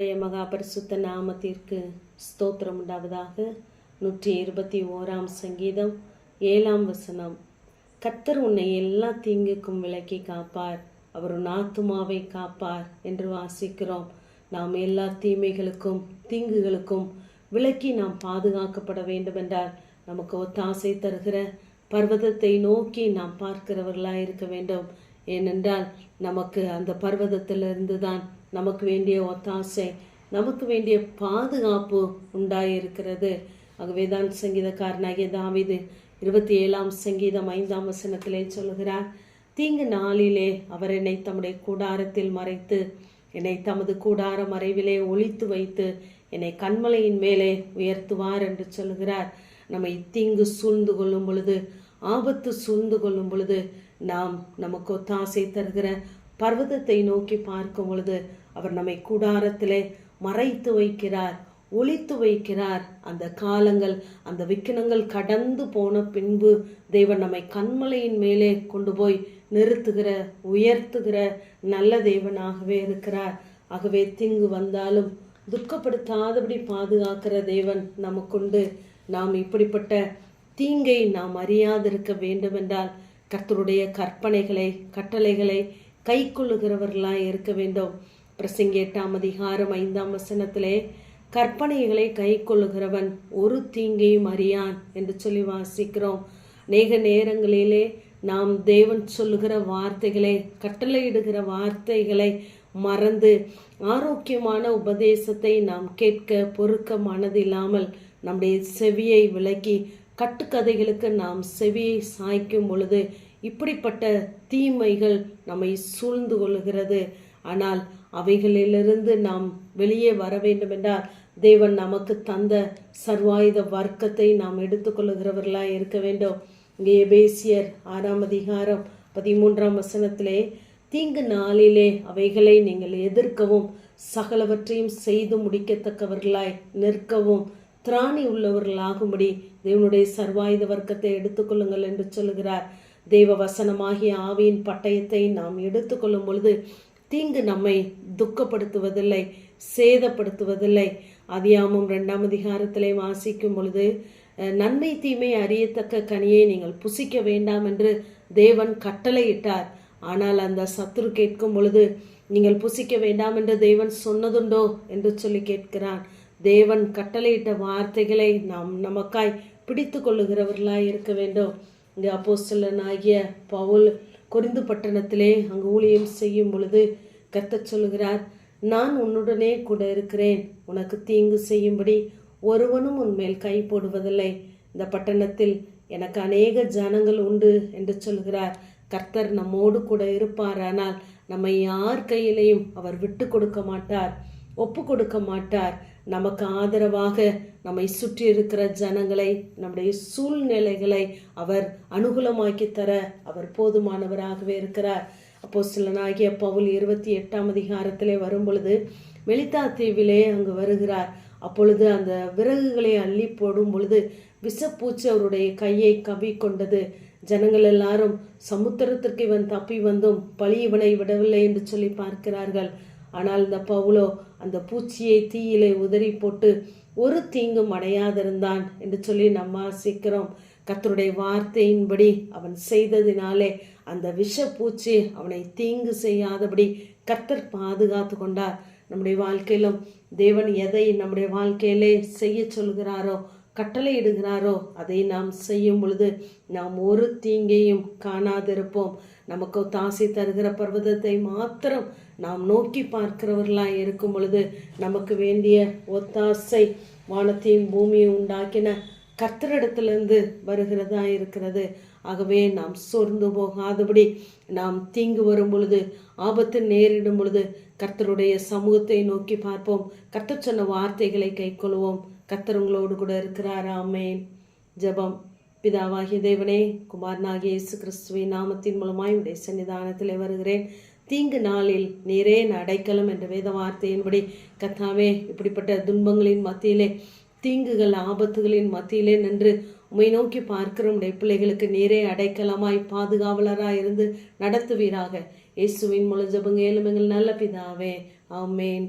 மகா பரிசுத்த நாமத்திற்கு ஸ்தோத்திரம் உண்டாவதாக. நூற்றி இருபத்தி ஓராம் சங்கீதம் ஏழாம் வசனம். கத்தர் உன்னை எல்லா தீங்குக்கும் விலக்கி காப்பார். அவர் நாத்துமாவை காப்பார் என்று வாசிக்கிறோம். நாம் எல்லா தீமைகளுக்கும் தீங்குகளுக்கும் விலக்கி நாம் பாதுகாக்கப்பட வேண்டுமென்றால் நமக்கு ஒத்தாசை தருகிற பர்வதத்தை நோக்கி நாம் பார்க்கிறவர்களாக இருக்க வேண்டும். ஏனென்றால் நமக்கு அந்த பர்வதத்திலிருந்து தான் நமக்கு வேண்டிய ஒத்தாசை நமக்கு வேண்டிய பாதுகாப்பு உண்டாயிருக்கிறது. ஆகவே தான் சங்கீதக்காரனாகிய தாவிது இருபத்தி ஏழாம் சங்கீதம் ஐந்தாம் வசனத்திலே சொல்கிறார் தீங்கு நாளிலே அவர் என்னை தம்முடைய கூடாரத்தில் மறைத்து என்னை தமது கூடார மறைவிலே ஒழித்து வைத்து என்னை கண்மலையின் மேலே உயர்த்துவார் என்று சொல்கிறார் நம்மை தீங்கு சூழ்ந்து கொள்ளும் பொழுது ஆபத்து சூழ்ந்து கொள்ளும் பொழுது நாம் நமக்கு ஒத்தாசை தருகிற பர்வதத்தை நோக்கி பார்க்கும் பொழுது அவர் நம்மை கூடாரத்திலே மறைத்து வைக்கிறார் ஒளித்து வைக்கிறார். அந்த காலங்கள் அந்த விக்கினங்கள் கடந்து போன பின்பு தேவன் நம்மை கண்மலையின் மேலே கொண்டு போய் நிறுத்துகிற உயர்த்துகிற நல்ல தேவனாகவே இருக்கிறார். ஆகவே திங்கு வந்தாலும் துக்கப்படுத்தாதபடி பாதுகாக்கிற தேவன் நமக்குண்டு. நாம் இப்படிப்பட்ட தீங்கை நாம் அறியாதிருக்க வேண்டுமென்றால் கர்த்தருடைய கற்பனைகளை கட்டளைகளை கை கொள்ளுகிறவர்களாக இருக்க வேண்டும். பிரசங்க எட்டாம் அதிகாரம் ஐந்தாம் வசனத்திலே கற்பனைகளை கை கொள்ளுகிறவன் ஒரு தீங்கையும் அறியான் என்று சொல்லி வாசிக்கிறோம். அநேக நேரங்களிலே நாம் தேவன் சொல்லுகிற வார்த்தைகளை கட்டளையிடுகிற வார்த்தைகளை மறந்து ஆரோக்கியமான உபதேசத்தை நாம் கேட்க பொறுக்க மனதில்லாமல் நம்முடைய செவியை விலக்கி கட்டுக்கதைகளுக்கு நாம் செவியை சாய்க்கும் பொழுது இப்படிப்பட்ட தீமைகள் நம்மை சூழ்ந்து கொள்கிறது. ஆனால் அவைகளிலிருந்து நாம் வெளியே வர வேண்டும் என்றால் தேவன் நமக்கு தந்த சர்வாயுத வர்க்கத்தை நாம் எடுத்துக்கொள்கிறவர்களாக இருக்க வேண்டும். இங்கே எபேசியர் ஆறாம் அதிகாரம் பதிமூன்றாம் வசனத்திலே தீங்கு நாளிலே அவைகளை நீங்கள் எதிர்க்கவும் சகலவற்றையும் செய்து முடிக்கத்தக்கவர்களாய் நிற்கவும் திராணி உள்ளவர்களாகும்படி தேவனுடைய சர்வாயுத வர்க்கத்தை எடுத்துக்கொள்ளுங்கள் என்று சொல்லுகிறார். தெய்வ வசனமாகிய ஆவியின் பட்டயத்தை நாம் எடுத்துக்கொள்ளும் பொழுது தீங்கு நம்மை துக்கப்படுத்துவதில்லை சேதப்படுத்துவதில்லை. அதியாமும் ரெண்டாம் அதிகாரத்திலே வாசிக்கும் பொழுது நன்மை தீமை அறியத்தக்க கனியை நீங்கள் புசிக்க வேண்டாம் என்று தேவன் கட்டளையிட்டார். ஆனால் அந்த சத்துரு கேட்கும் பொழுது நீங்கள் புசிக்க வேண்டாம் என்று தேவன் சொன்னதுண்டோ என்று சொல்லி கேட்கிறான். தேவன் கட்டளையிட்ட வார்த்தைகளை நாம் நமக்காய் பிடித்து கொள்ளுகிறவர்களாய் இருக்க வேண்டும். இங்கே அப்போஸ்தலனாகிய பவுல் கொரிந்து பட்டணத்திலே அங்கு ஊழியம் செய்யும் பொழுது கர்த்தர் சொல்கிறார் நான் உன்னுடனே கூட இருக்கிறேன். உனக்கு தீங்கு செய்யும்படி ஒருவனும் உன்மேல் கை போடுவதில்லை. இந்த பட்டணத்தில் எனக்கு அநேக ஜனங்கள் உண்டு என்று சொல்கிறார் கர்த்தர் நம்மோடு கூட இருப்பார் ஆனால் நம்மை யார் கையிலையும் அவர் விட்டு கொடுக்க மாட்டார் ஒப்பு கொடுக்க மாட்டார். நமக்கு ஆதரவாக நம்மை சுற்றி இருக்கிற ஜனங்களை நம்முடைய சூழ்நிலைகளை அவர் அனுகூலமாக்கி தர அவர் போதுமானவராகவே இருக்கிறார். அப்போ சிலனாகிய பவுல் இருபத்தி எட்டாம் அதிகாரத்திலே வரும் பொழுது மெலிதா தீவிலே அங்கு வருகிறார். அப்பொழுது அந்த விறகுகளை அள்ளி போடும் பொழுது விஷப்பூச்சி அவருடைய கையை கவி கொண்டது ஜனங்கள் எல்லாரும் சமுத்திரத்திற்கு இவன் தப்பி வந்தும் பழி இவனை விடவில்லை என்று சொல்லி பார்க்கிறார்கள். ஆனால் இந்த பவுலோ அந்த பூச்சியை தீயிலே உதறி போட்டு ஒரு தீங்கும் அடையாதிருந்தான் என்று சொல்லி நம்ம சீக்கிரம் கத்தருடைய வார்த்தையின்படி அவன் செய்ததினாலே அந்த விஷ பூச்சி அவனை தீங்கு செய்யாதபடி கத்தர் பாதுகாத்து கொண்டார். நம்முடைய வாழ்க்கையிலும் தேவன் எதை நம்முடைய வாழ்க்கையிலே செய்ய சொல்கிறாரோ கட்டளையிடுகிறாரோ அதை நாம் செய்யும் பொழுது நாம் ஒரு தீங்கையும் காணாதிருப்போம். நமக்கு தாசி தருகிற பர்வதத்தை மாத்திரம் நாம் நோக்கி பார்க்கிறவர்களாக இருக்கும் பொழுது நமக்கு வேண்டிய ஒத்தாசை வானத்தையும் பூமியை உண்டாக்கின கர்த்தரிடத்திலிருந்து வருகிறதா இருக்கிறது. ஆகவே நாம் சோர்ந்து போகாதபடி நாம் தீங்கு வரும் பொழுது ஆபத்து நேரிடும் பொழுது கர்த்தருடைய சமூகத்தை நோக்கி பார்ப்போம். கர்த்தர் சொன்ன வார்த்தைகளை கைக்கொள்வோம். கர்த்தர் உங்களோடு கூட இருக்கிறார். ஆமேன். ஜபம். பிதாவாகிய தேவனே குமாரனாகிய இயேசு கிறிஸ்துவின் நாமத்தின் மூலமாய் உடைய சன்னிதானத்திலே வருகிறேன். தீங்கு நாளில் நீரே அடைக்கலம் என்ற வேத வார்த்தையின்படி கத்தாவே இப்படிப்பட்ட துன்பங்களின் மத்தியிலே தீங்குகள் ஆபத்துகளின் மத்தியிலே நின்று உமை நோக்கி பார்க்கிற உடைய பிள்ளைகளுக்கு நீரே அடைக்கலமாய் பாதுகாவலராய் இருந்து நடத்துவீராக. இயேசுவின் மூலம் ஜபங்க ஏழுமங்கள் நல்ல பிதாவே. ஆமேன்.